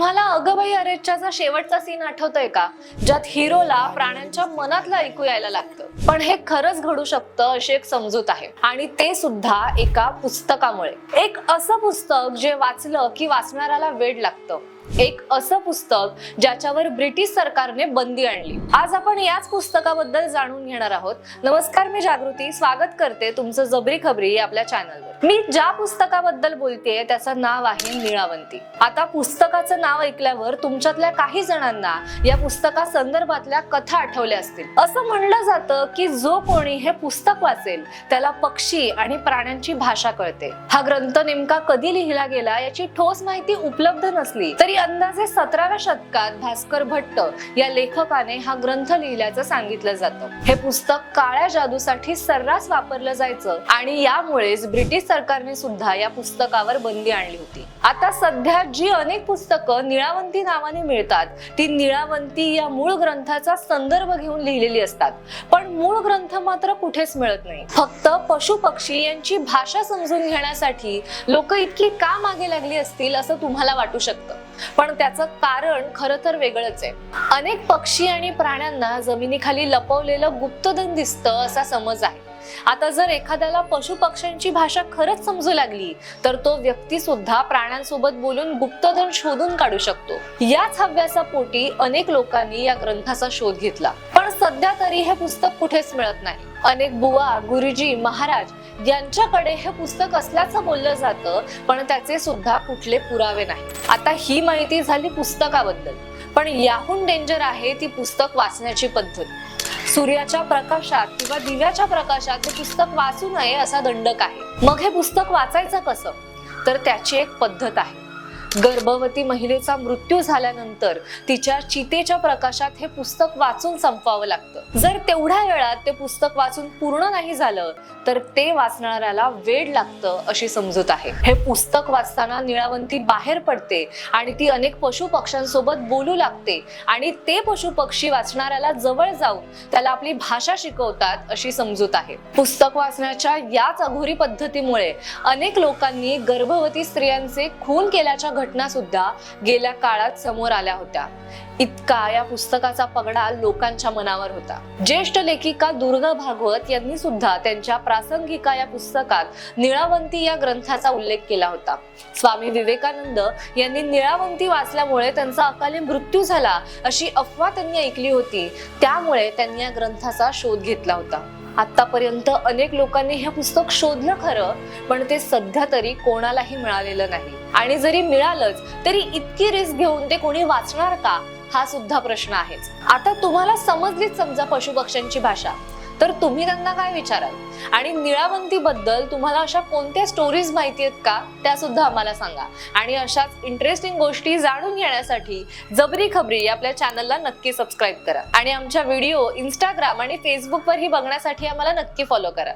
तुम्हाला अगबाई अरेच्याचा शेवटचा सीन आठवतोय का? ज्यात हिरोला प्राण्यांच्या मनातलं ऐकू यायला लागतं. पण हे खरंच घडू शकतं अशी एक समजूत आहे. आणि ते सुद्धा एका पुस्तकामुळे. एक असं पुस्तक जे वाचलं की वाचणाऱ्याला वेड लागतं. एक असं पुस्तक ज्याच्यावर ब्रिटिश सरकारने बंदी आणली. आज आपण याच पुस्तकाबद्दल जाणून घेणार आहोत. नमस्कार मी जागृती. स्वागत करते तुमचं जबरी खबरी आपल्या चॅनलवर मी ज्या पुस्तकाबद्दल बोलतेय त्याचं नाव आहे निळावंती आता पुस्तकाचं नाव ऐकल्यावर तुमच्यातल्या काही जणांना या पुस्तका संदर्भातल्या कथा आठवल्या असतील. असं म्हणलं जातं की जो कोणी हे पुस्तक वाचेल त्याला पक्षी आणि प्राण्यांची भाषा कळते. हा ग्रंथ नेमका कधी लिहिला गेला याची ठोस माहिती उपलब्ध नसली तरी अंदाजे सतराव्या शतकात भास्कर भट्ट या लेखकाने हा ग्रंथ लिहिल्याचं सांगितलं जातं. हे पुस्तक काळ्या जादूसाठी सर्रास वापरलं जायचं आणि यामुळेच ब्रिटिश सरकारने सुद्धा या पुस्तकावर बंदी आणली होती. आता सध्या जी अनेक पुस्तकं निळावंती नावाने मिळतात ती निळावंती या मूळ ग्रंथाचा संदर्भ घेऊन लिहिलेली असतात. पण मूळ ग्रंथ मात्र कुठेच मिळत नाही. फक्त पशु पक्षी यांची भाषा समजून घेण्यासाठी लोक इतकी का मागे लागली असतील असं तुम्हाला वाटू शकतं? पण त्याचं कारण खरं तर वेगळंच आहे. अनेक पक्षी आणि प्राण्यांना जमिनीखाली लपवलेलं गुप्तधन दिसतं असा समज आहे. आता जर एखाद्याला पशु पक्ष्यांची भाषा खरंच समजू लागली तर तो व्यक्ती सुद्धा प्राण्यांसोबत बोलून गुप्तधन शोधून काढू शकतो. याच हव्यासापोटी अनेक लोकांनी या ग्रंथाचा शोध घेतला. पण सध्या तरी हे पुस्तक कुठेच मिळत नाही. अनेक बुवा गुरुजी महाराज यांच्याकडे हे पुस्तक असल्याचं बोललं जातं पण त्याचे सुद्धा कुठले पुरावे नाही. आता ही माहिती झाली पुस्तकाबद्दल. पण याहून डेंजर आहे ती पुस्तक वाचण्याची पद्धत. सूर्याच्या प्रकाशात किंवा दिव्याच्या प्रकाशात हे पुस्तक वाचू नये असा दंडक आहे. मग हे पुस्तक वाचायचं कसं? तर त्याची एक पद्धत आहे. गर्भवती महिलेचा मृत्यू झाल्यानंतर तिच्या चितेच्या प्रकाशात हे पुस्तक वाचून संपवावं लागतं. जर तेवढ्या वेळात ते पुस्तक वाचून पूर्ण नाही झालं तर ते वाचणाऱ्याला वेड लागतं अशी समजूत आहे. हे पुस्तक वाचताना निळावंती बाहेर पडते आणि ती अनेक पशु पक्ष्यांसोबत बोलू लागते आणि ते पशु पक्षी वाचणाऱ्याला जवळ जाऊन त्याला आपली भाषा शिकवतात अशी समजूत आहे. पुस्तक वाचण्याच्या याच अघोरी पद्धतीमुळे अनेक लोकांनी गर्भवती स्त्रियांचे खून केल्याच्या घटना सुद्धा गेल्या काळात समोर आल्या होत्या. इतका या पुस्तकाचा पगडा लोकांच्या मनावर होता. ज्येष्ठ लेखिका दुर्गा भागवत यांनी सुद्धा त्यांच्या प्रासंगिका या पुस्तकात निळावंती या ग्रंथाचा उल्लेख केला होता. स्वामी विवेकानंद यांनी निळावंती वाचल्यामुळे त्यांचा अकाली मृत्यू झाला अशी अफवा त्यांनी ऐकली होती. त्यामुळे त्यांनी या ग्रंथाचा शोध घेतला होता. आतापर्यंत अनेक लोकांनी हे पुस्तक शोधलं खरं पण ते सध्या तरी कोणालाही मिळालेलं नाही. आणि जरी मिळालंच तरी इतकी रिस्क घेऊन ते कोणी वाचणार का? हा सुद्धा प्रश्न आहेच. आता तुम्हाला समजलीच समजा पशुपक्ष्यांची भाषा. तर तुम्ही त्यांना काय विचाराल? आणि निळावंती बद्दल तुम्हाला अशा कोणत्या स्टोरीज माहिती आहेत का? त्या सुद्धा आम्हाला सांगा. आणि अशाच इंटरेस्टिंग गोष्टी जाणून घेण्यासाठी जबरी खबरी या आपल्या चॅनलला नक्की सबस्क्राईब करा. आणि आमच्या व्हिडिओ इंस्टाग्राम आणि फेसबुकवरही बघण्यासाठी आम्हाला नक्की फॉलो करा.